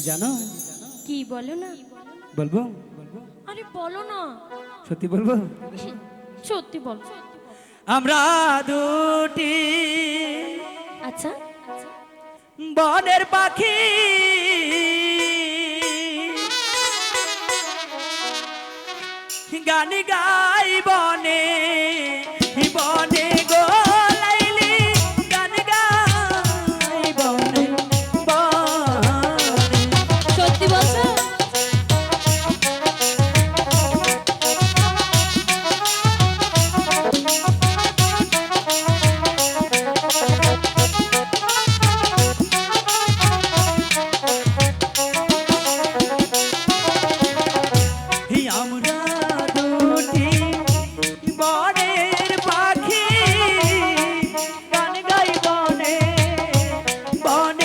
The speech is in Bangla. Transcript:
জানো? কি বলো না? বলব? আরে বলো না। সত্যি বলব? সত্যি বল। আমরা দুটি। আচ্ছা। বনের পাখি। গানি গাই বনে। body.